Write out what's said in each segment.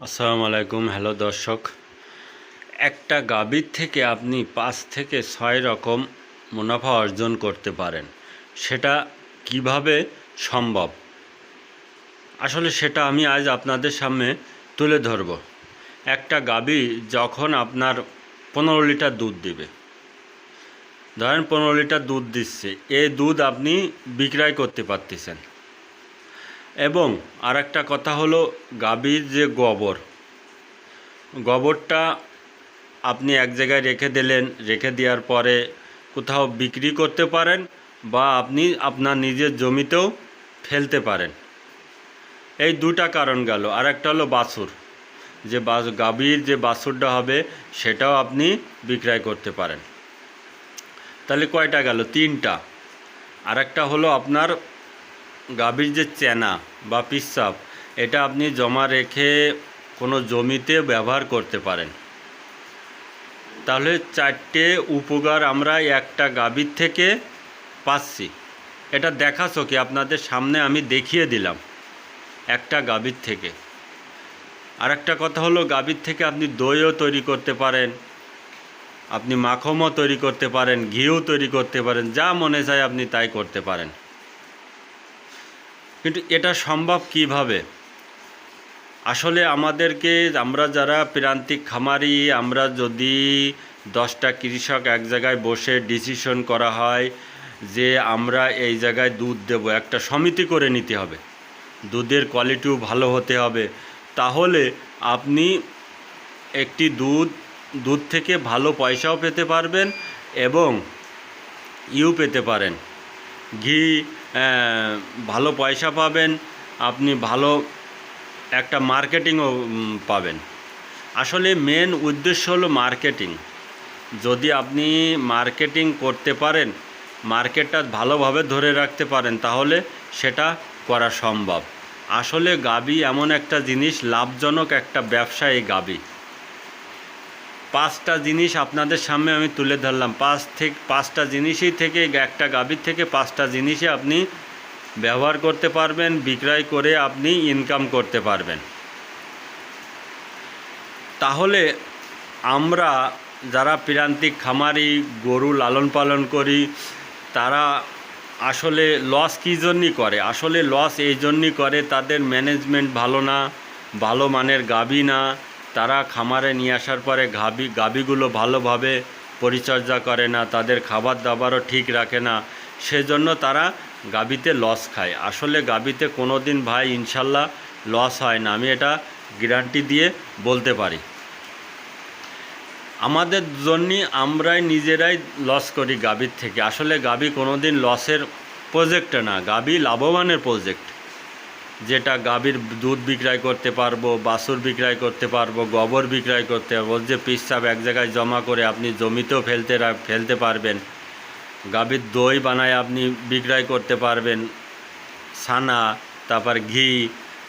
আসসালামু আলাইকুম, হ্যালো দর্শক। একটা গাভীর থেকে আপনি পাঁচ থেকে ছয় রকম মুনাফা অর্জন করতে পারেন। সেটা কীভাবে সম্ভব? আসলে সেটা আমি আজ আপনাদের সামনে তুলে ধরব। একটা গাভী যখন আপনার পনেরো লিটার দুধ দেবে, ধরেন পনেরো লিটার দুধ দিচ্ছে এই দুধ আপনি বিক্রয় করতে পারতেছেন। এবং আর একটা কথা হলো গাভীর যে গোবর, গোবরটা আপনি এক জায়গায় রেখে দিলেন, রেখে দেওয়ার পরে কোথাও বিক্রি করতে পারেন বা আপনি আপনার নিজের জমিতেও ফেলতে পারেন। এই দুটা কারণ গেল। আর একটা হলো বাছুর। যে বাস গাভীর যে বাছুরটা হবে সেটাও আপনি বিক্রয় করতে পারেন। তাহলে কয়টা গেল? তিনটা। আর একটা হলো আপনার গাভীর যে চেনা বা পিসাব, এটা আপনি জমা রেখে কোনো জমিতে ব্যবহার করতে পারেন। তাহলে চারটে উপকার আমরা একটা গাভীর থেকে পাচ্ছি। এটা দেখাছো কি? আপনাদের সামনে আমি দেখিয়ে দিলাম একটা গাভীর থেকে। আর একটা কথা হলো, গাভীর থেকে আপনি দইও তৈরি করতে পারেন, আপনি মাখমও তৈরি করতে পারেন, ঘিও তৈরি করতে পারেন, যা মনে চায় আপনি তাই করতে পারেন। কিন্তু এটা সম্ভব কীভাবে? আসলে আমাদেরকে আমরা যারা প্রান্তিক খামারি, আমরা যদি দশটা কৃষক এক জায়গায় বসে ডিসিশন করা হয় যে আমরা এই জায়গায় দুধ দেব, একটা সমিতি করে নিতে হবে। দুধের কোয়ালিটিও ভালো হতে হবে। তাহলে আপনি একটি দুধ দুধ থেকে ভালো পয়সাও পেতে পারবেন এবং ইউ পেতে পারেন। ঘি ভালো পয়সা পাবেন, আপনি ভালো একটা মার্কেটিংও পাবেন। আসলে মেন উদ্দেশ্য হলো মার্কেটিং। যদি আপনি মার্কেটিং করতে পারেন, মার্কেটটা ভালোভাবে ধরে রাখতে পারেন, তাহলে সেটা করা সম্ভব। আসলে গাবি এমন একটা জিনিস, লাভজনক একটা ব্যবসা এই গাবি। পাঁচটা জিনিস আপনাদের সামনে আমি তুলে ধরলাম। পাঁচ থেকে, পাঁচটা জিনিসই থেকে, একটা গাভীর থেকে পাঁচটা জিনিসই আপনি ব্যবহার করতে পারবেন, বিক্রয় করে আপনি ইনকাম করতে পারবেন। তাহলে আমরা যারা প্রান্তিক খামারি, গরু লালন পালন করি, তারা আসলে লস কী জন্যই করে? আসলে লস এই জন্যই করে তাদের ম্যানেজমেন্ট ভালো না, ভালো মানের গাভী না তারা খামারে নিয়ে আসার পরে গাভী গাভীগুলো ভালোভাবে পরিচর্যা করে না, তাদের খাবার দাবারও ঠিক রাখে না। সেজন্য তারা গাভীতে লস খায়। আসলে গাভীতে কোনো দিন ভাই ইনশাল্লাহ লস হয় না। আমি এটা গ্যারান্টি দিয়ে বলতে পারি। আমাদের জন্যই আমরাই নিজেরাই লস করি গাভীর থেকে। আসলে গাবি কোনো দিন লসের প্রজেক্ট না। গাভী লাভবানের প্রজেক্ট যেটা গাভীর দুধ বিক্রয় করতে পারব, বাছুর বিক্রয় করতে পারব, গোবর বিক্রয় করতে পারব যে পিসাব এক জায়গায় জমা করে আপনি জমিতেও ফেলতে ফেলতে পারবেন। গাভীর দই বানায় আপনি বিক্রয় করতে পারবেন, ছানা, তারপর ঘি,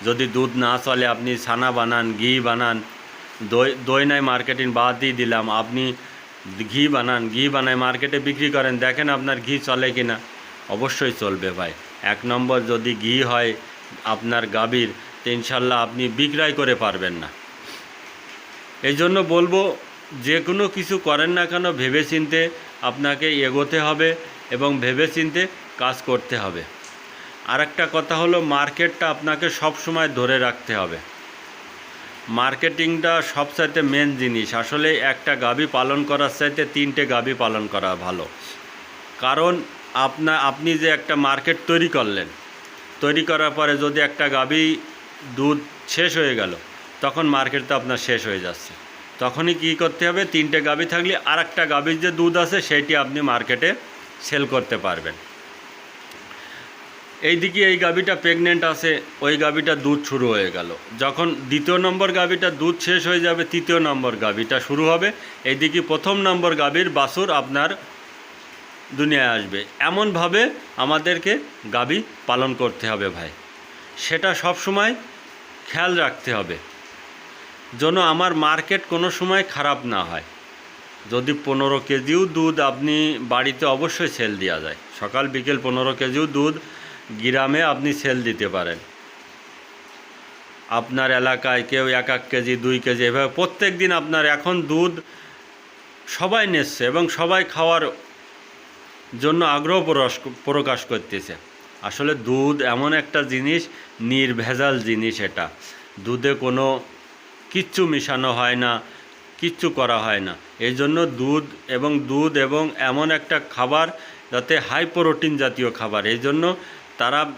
যদি দুধ না চলে আপনি ছানা বানান, ঘি বানান, দই দই নাই মার্কেটিং বাদ দিয়ে দিলাম, আপনি ঘি বানান, ঘি বানায় মার্কেটে বিক্রি করেন, দেখেন আপনার ঘি চলে কি না অবশ্যই চলবে ভাই। এক নম্বর যদি ঘি হয় আপনার গাভীর, তো ইনশাল্লাহ আপনি বিক্রয় করে পারবেন না। এই জন্য বলব, যে কোনো কিছু করেন না কেন, ভেবেচিন্তে আপনাকে এগোতে হবে এবং ভেবেচিন্তে কাজ করতে হবে। আর একটা কথা হলো, মার্কেটটা আপনাকে সব সময় ধরে রাখতে হবে। মার্কেটিংটা সবচাইতে মেন জিনিস। আসলে একটা গাভী পালন করার চাইতে তিনটে গাভী পালন করা ভালো। কারণ আপনা, আপনি যে একটা মার্কেট তৈরি করলেন তৈরি করার পরে যদি একটা গাভী দুধ শেষ হয়ে গেল, তখন মার্কেট তো আপনার শেষ হয়ে যাচ্ছে। তখনই কী করতে হবে, তিনটে গাভী থাকলে আর একটা গাভীর যে দুধ আছে, সেটি আপনি মার্কেটে সেল করতে পারবেন। এইদিকে এই গাভীটা প্রেগনেন্ট আছে, ওই গাভীটা দুধ শুরু হয়ে গেল। যখন দ্বিতীয় নম্বর গাভীটা দুধ শেষ হয়ে যাবে, তৃতীয় নম্বর গাভীটা শুরু হবে। এইদিকে প্রথম নম্বর গাভীর বাছুর আপনার দুনিয়ায় আসবে। এমনভাবে আমাদেরকে গাভী পালন করতে হবে ভাই। সেটা সব সময় খেয়াল রাখতে হবে। যেন আমার মার্কেট কোনো সময় খারাপ না হয়। যদি পনেরো কেজিও দুধ আপনি বাড়িতে অবশ্যই সেল দেওয়া যায়। সকাল, বিকেল পনেরো কেজিও দুধ গ্রামে আপনি সেল দিতে পারেন। আপনার এলাকায় কেউ এক এক কেজি, দুই কেজি, এভাবে প্রত্যেক দিন আপনার এখন দুধ সবাই নিচ্ছে এবং সবাই খাওয়ার জন্য আগ্রহ প্রকাশ- করতেছে। আসলে দুধ এমন একটা জিনিস, নির্ভেজাল জিনিস এটা। দুধে কোনো কিচ্ছু মিশানো হয় না, কিচ্ছু করা হয় না। এই জন্য দুধ এবং দুধ এবং এমন একটা খাবার, যাতে হাই প্রোটিন জাতীয় খাবার। এই জন্য তারা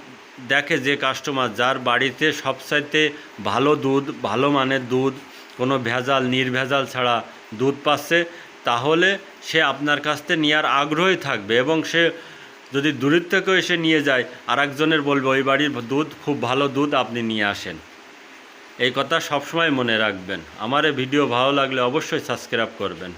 দেখে যে কাস্টমার যার বাড়িতে সবচাইতে ভালো দুধ, ভালো মানের দুধ, কোনো ভেজাল, নির্ভেজাল ছাড়া দুধ পাচ্ছে তাহলে সে আপনার কাছ থেকে নেওয়ার আগ্রহী থাকবে এবং সে যদি দূরের থেকেও এসে নিয়ে যায় আর একজনের বলবে, ওই বাড়ির দুধ, খুব ভালো দুধ আপনি নিয়ে আসেন। এই কথা সবসময় মনে রাখবেন। আমার ভিডিও ভালো লাগলে অবশ্যই সাবস্ক্রাইব করবেন।